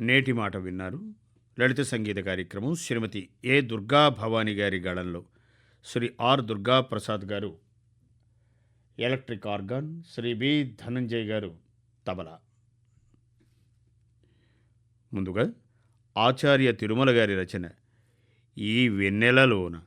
నేటి మాట విన్నారు. లలిత సంగీత కార్యక్రమం శ్రీమతి ఏ దుర్గా భవాని గారి గళంలో. Shri R Durga Prasad garu. Electric organ Shri B Dhananjay garu tabla. ముందుగా ఆచార్య తిరుమల గారి రచన ఈ వెన్నెలలోన.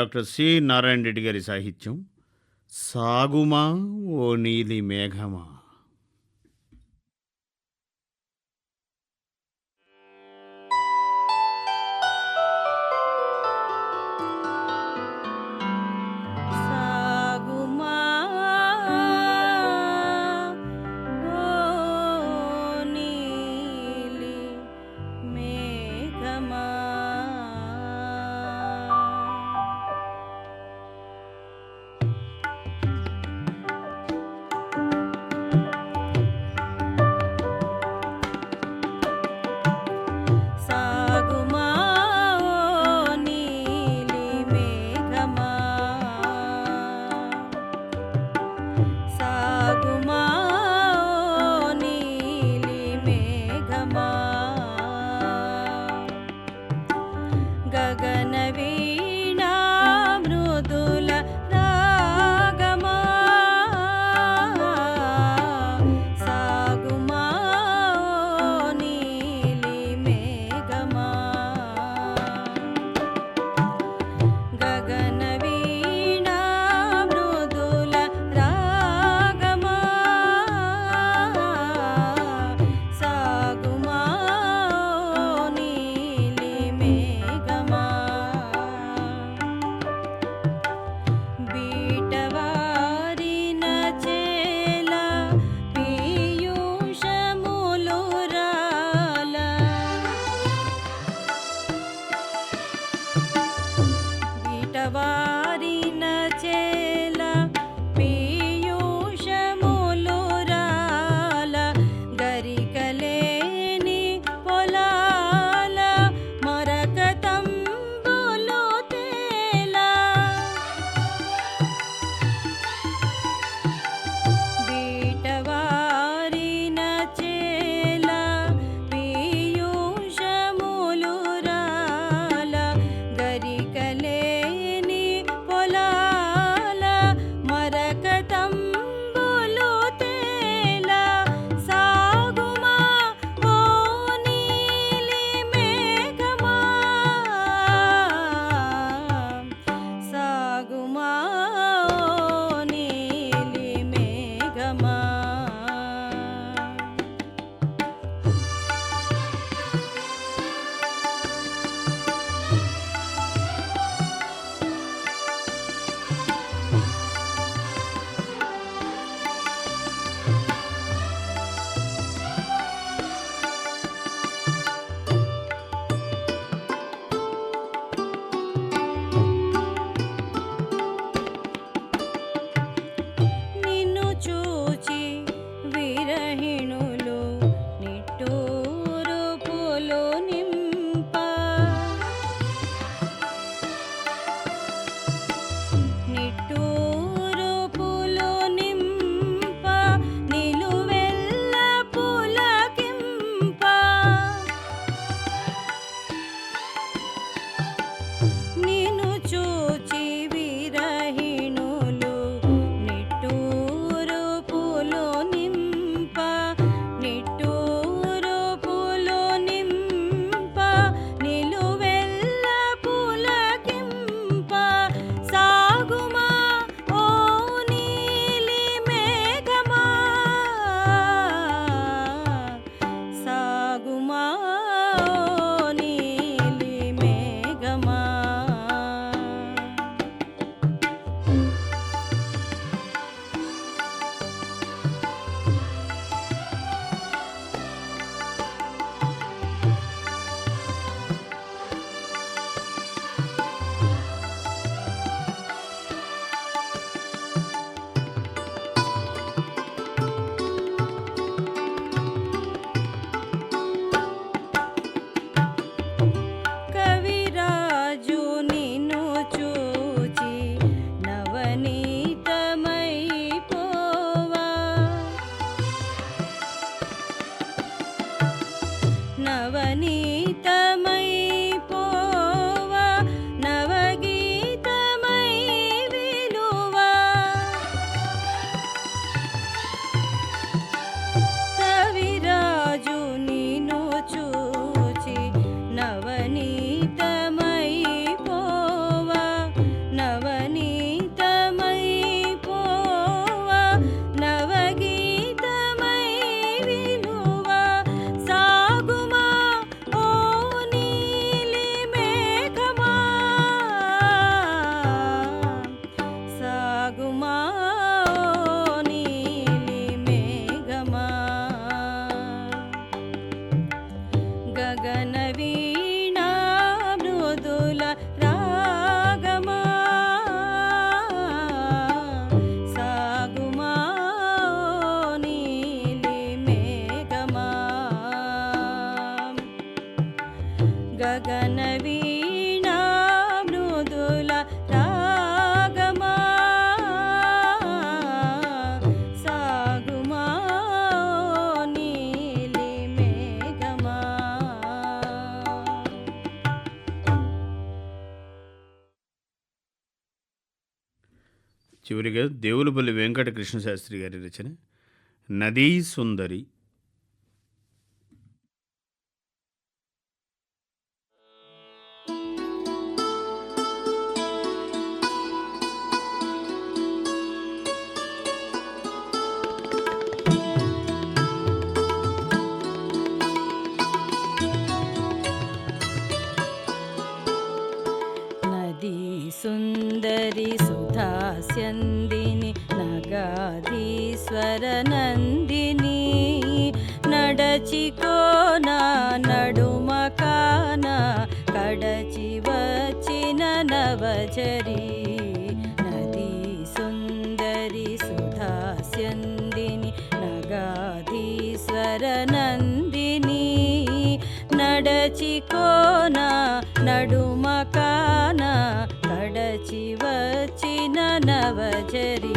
డాక్టర్ సి నారాయణ రెడ్డి గారి సాహిత్యం. సాగుమా ఓ నీలి మేఘమా? ಮನೆ చివరిగా దేవులపల్లి వెంకటకృష్ణ శాస్త్రి గారి రచన నదీ సుందరి. सुन्दरि सुधास्यन्दिनि नगाधीश्वरनन्दिनी नडचिकोना नडुमकाना कडचि वचिन नवचरी नदी सुन्दरि सुधास्यन्दिनि नगाधीश्वरनन्दिनी नडचिकोना नडुमका नवचरि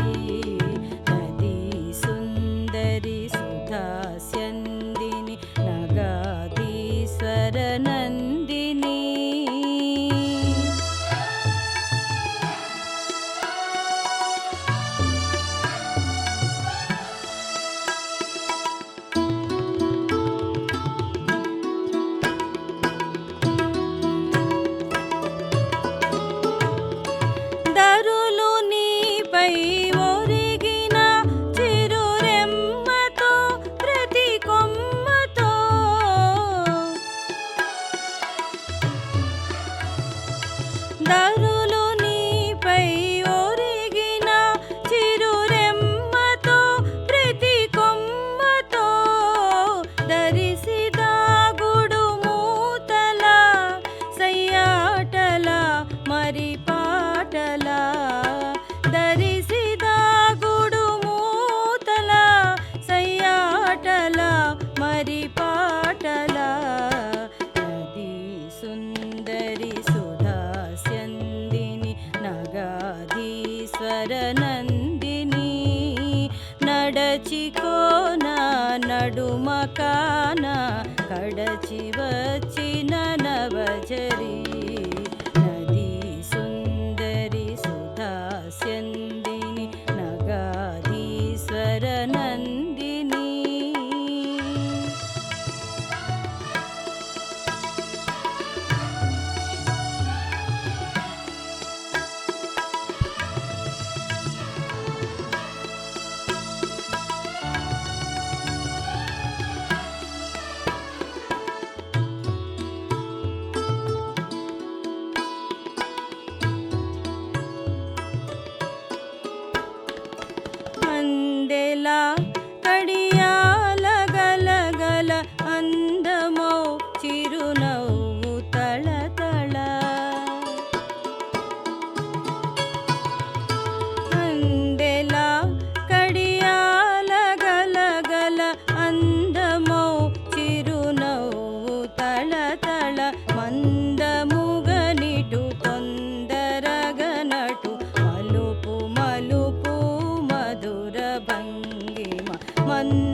मन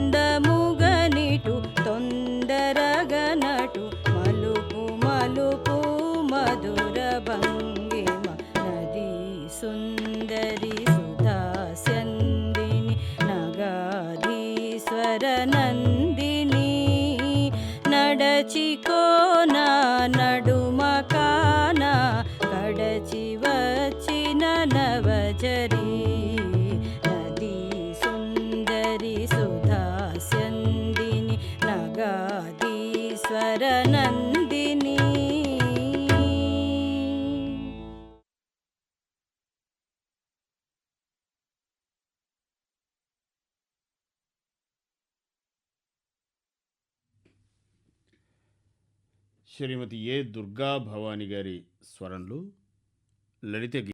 శ్రీమతి ఏ దుర్గా భవాని గారి స్వరంలో లలిత గీ